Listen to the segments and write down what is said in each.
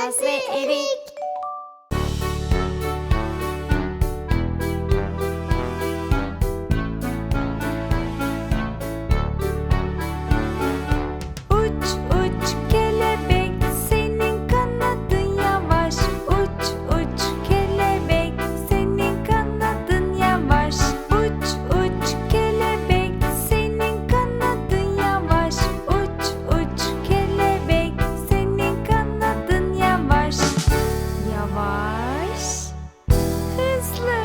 Las ve evi Мисливець!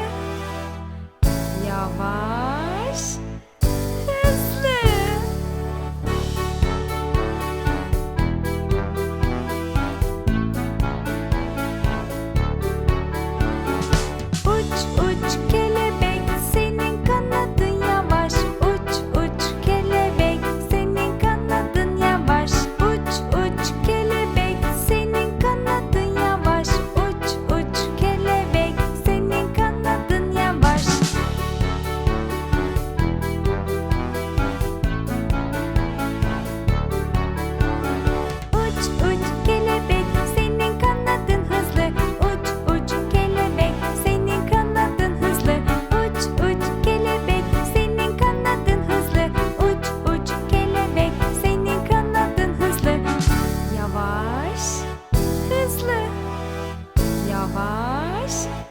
uç uç kelebek senin kanadın hızlı. Uç uç kelebek senin kanadın hızlı. Uç uç kelebek senin kanadın hızlı. Uç uç kelebek senin kanadın hızlı. Yavaş hızlı. Yavaş.